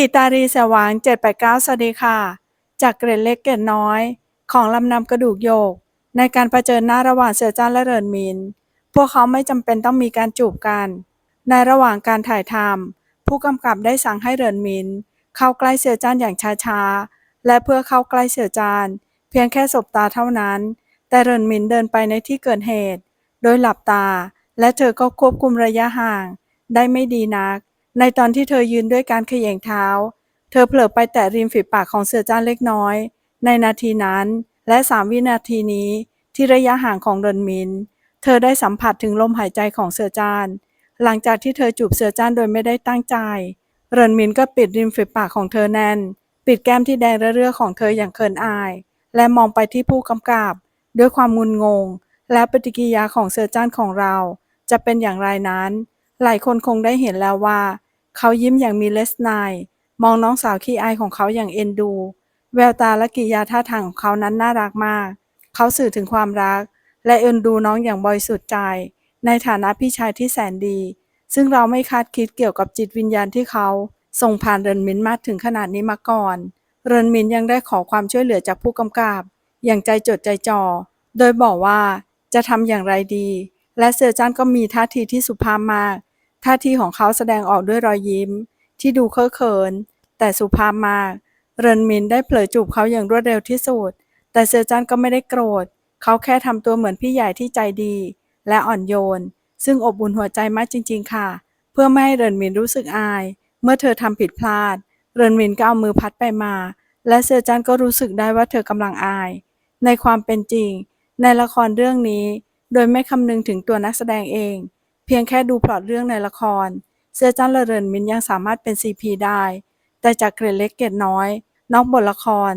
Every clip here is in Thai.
ถีตารีสว่าง789 สวัสดีค่ะ จากเกรดเล็กเกรดน้อย ของลำนำกระดูกโยก ในการรเผชิญหน้าระหว่างเสือจ้านและเรินมิน พวกเขาไม่จำเป็นต้องมีการจูบกัน ในระหว่างการถ่ายทำผู้กำกับได้สั่งให้เรินมิน เข้าใกล้เสือจ้านอย่างช้าๆ และเพื่อเข้าใกล้เสือจาน เพียงแค่สบตาเท่านั้น แต่เรินมินเดินไปในที่เกิดเหตุ โดยหลับตา และเธอก็ควบคุมระยะห่าง ได้ไม่ดีนัก ในตอนที่เธอยืนด้วยการเขย่งเท้า เธอเผลอไปแตะริมฝีปากของเสือจ้านเล็กน้อย ในนาทีนั้นและสามวินาทีนี้ที่ระยะห่างของเรนมิน เธอได้สัมผัสถึงลมหายใจของเสือจาน หลังจากที่เธอจูบเสือจ้านโดยไม่ได้ตั้งใจ เรนมินก็ปิดริมฝีปากของเธอแน่น ปิดแก้มที่แดงเรื่อของเธออย่างเขินอาย และมองไปที่ผู้กำกับ ด้วยความงุนงง และปฏิกิริยาของเสือจ้านของเรา จะเป็นอย่างไรนั้น หลายคนคงได้เห็นแล้วว่า เขายิ้มอย่างมีเลสไนน์มองน้องสาวขี้อายของเขาอย่างเอ็นดู แววตาและกิริยาท่าทางของเขานั้นน่ารักมาก เขาสื่อถึงความรัก และเอ็นดูน้องอย่างบริสุทธิ์ใจ ในฐานะพี่ชายที่แสนดี ซึ่งเราไม่คาดคิดเกี่ยวกับจิตวิญญาณที่เขาส่งผ่านเรนมินมาถึงขนาดนี้มาก่อน เรนมินยังได้ขอความช่วยเหลือจากผู้กำกับ อย่างใจจดใจจ่อ โดยบอกว่าจะทำอย่างไรดี และเซอร์จันก็มีท่าทีที่สุภาพมาก ท่าทีของเขาแสดงออกด้วยรอยยิ้ม ที่ดูเคอะเขิน แต่สุภาพมาก เรนมินได้เผลอจูบเขาอย่างรวดเร็วที่สุด แต่เซอร์จันก็ไม่ได้โกรธ เขาแค่ทำตัวเหมือนพี่ใหญ่ที่ใจดี และอ่อนโยน ซึ่งอบอุ่นหัวใจมากจริง ๆ ค่ะ เพื่อไม่ให้เรนมินรู้สึกอาย เมื่อเธอทำผิดพลาด เรนมินก็เอามือพัดไปมา และเซอร์จันก็รู้สึกได้ว่าเธอกำลังอาย ในความเป็นจริง ในละครเรื่องนี้ โดยไม่คำนึงถึงตัวนักแสดงเอง เพียงแค่ดูพล็อตเรื่องในละครเซอร์จันแลเรนมินยังสามารถเป็น CP ได้ แต่จากเกรดเล็กเกรดน้อย นอกบทละคร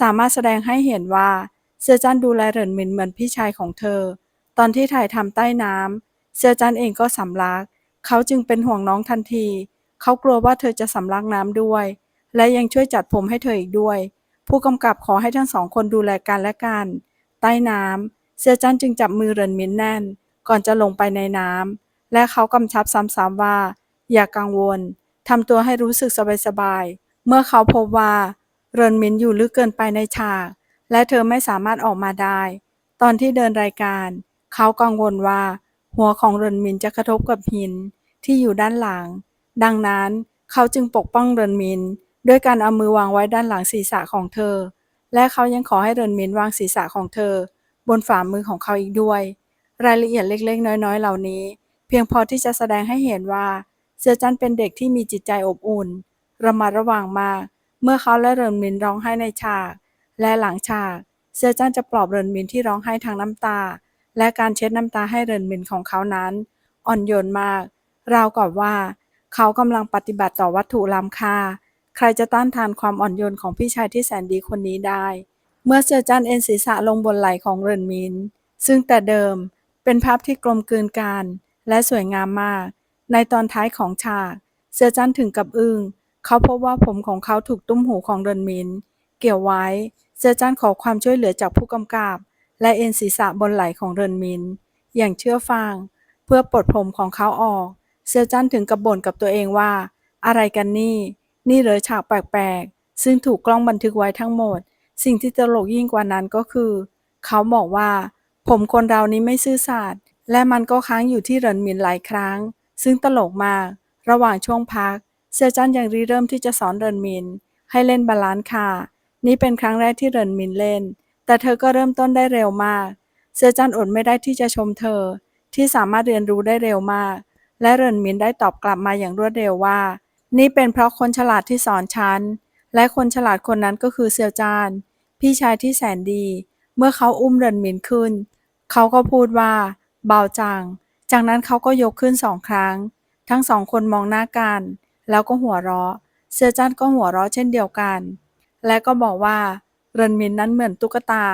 สามารถแสดงให้เห็นว่าเซอร์จันดูแลเรนมินเหมือนพี่ชายของเธอ ตอนที่ถ่ายทำใต้น้ำเซอร์จันเองก็สำลัก เขาจึงเป็นห่วงน้องทันที เขากลัวว่าเธอจะสำลักน้ำด้วย และยังช่วยจัดผมให้เธออีกด้วย ผู้กำกับขอให้ทั้งสองคนดูแลกันและกัน ใต้น้ำเซอร์จันจึงจับมือเรนมินแน่น ก่อนจะลงไปในน้ำ และเขากำชับซ้ำๆว่า อย่ากังวลทำตัวให้รู้สึกสบายๆ เมื่อเขาพบว่าเรนมินอยู่ลึกเกินไปในฉาก และเธอไม่สามารถออกมาได้ ตอนที่เดินรายการ เขากังวลว่า หัวของเรนมินจะกระทบกับหินที่อยู่ด้านหลัง ดังนั้นเขาจึงปกป้องเรนมินด้วยการเอามือวางไว้ด้านหลังศีรษะของเธอ และเขายังขอให้เรนมินวางศีรษะของเธอ บนฝ่ามือของเขาอีกด้วย รายละเอียดเล็กๆ น้อยๆ เหล่านี้ พียงพอที่จะแสดงให้เห็นว่า เสือจันเป็นเด็กที่มีจิตใจอบอุ่น ระมัดระวังมาก เมื่อเขาและเรินมินร้องไห้ในฉาก และหลังฉาก เสือจันจะปลอบเรินมินที่ร้องไห้ทางน้ำตา และการเช็ดน้ำตาให้เรินมินของเขานั้น อ่อนโยนมาก ราวกับว่า เขากำลังปฏิบัติต่อวัตถุล้ำค่า ใครจะต้านทานความอ่อนโยนของพี่ชายที่แสนดีคนนี้ได้ เมื่อเสือจันเอ็นศีรษะลงบนไหล่ของเรินมิน ซึ่งแต่เดิมเป็นภาพที่กลมกลืนกัน และสวยงามมาก ในตอนท้ายของฉาก เสือจันถึงกับอึง้งเขาพบว่าผมของเขาถูกตุ้มหูของเรินมิน เกี่ยวไว้ เสือจันขอความช่วยเหลือจากผู้กำกับ และเอ็นศีรษะบนไหล่ของเรินมิน อย่างเชื่อฟัง เพื่อปลดผมของเขาออก เสือจันถึงกับบ่นกับตัวเองว่า อะไรกันนี่ นี่เหรอฉากแปลกๆ ซึ่งถูกกล้องบันทึกไว้ทั้งหมด สิ่งที่ตลกยิ่งกว่านั้นก็คือ เขาบอกว่า ผมคนเรานี้ไม่ซื่อสัตย์ และมันก็ค้างอยู่ที่เรินมินหลายครั้ง ซึ่งตลกมาก ระหว่างช่วงพัก เซอร์จันยังรีเริ่มที่จะสอนเรินมิน ให้เล่นบาลานซ์ค่ะ นี่เป็นครั้งแรกที่เรินมินเล่น แต่เธอก็เริ่มต้นได้เร็วมาก เซอร์จันอดไม่ได้ที่จะชมเธอ ที่สามารถเรียนรู้ได้เร็วมาก และเรินมินได้ตอบกลับมาอย่างรวดเร็วว่า นี่เป็นเพราะคนฉลาดที่สอนฉัน และคนฉลาดคนนั้นก็คือเซียวจานพี่ชายที่แสนดี เมื่อเขาอุ้มเรินมินขึ้น เขาก็พูดว่า เบาจังจากนั้นเขาก็ยกขึ้นสองครั้ง ทั้งสองคนมองหน้ากัน แล้วก็หัวเราะ เซียจันก็หัวเราะเช่นเดียวกัน และก็บอกว่าเรินมินนั้นเหมือนตุ๊กตา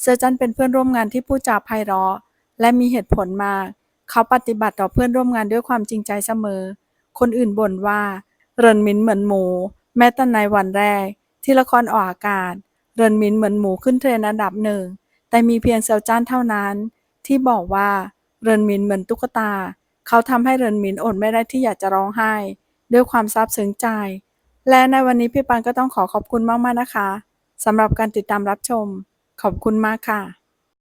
เซียจันเป็นเพื่อนร่วมงานที่พูดจาไพเราะ และมีเหตุผลมาก เขาปฏิบัติต่อเพื่อนร่วมงานด้วยความจริงใจเสมอ คนอื่นบ่นว่าเรินมินเหมือนหมู แม้แต่ในวันแรก ที่ละครออกอากาศ เรินมินเหมือนหมูขึ้นเทรนอันดับหนึ่งแต่มีเพียงเซียวจ้านเท่านั้น ที่บอกว่า เรินมินเหมือนตุ๊กตา เขาทำให้เรินมินอดไม่ได้ที่อยากจะร้องไห้ ด้วยความซาบซึ้งใจ และในวันนี้พี่ปันก็ต้องขอขอบคุณมากๆนะคะสำหรับการติดตามรับชม ขอบคุณมากค่ะ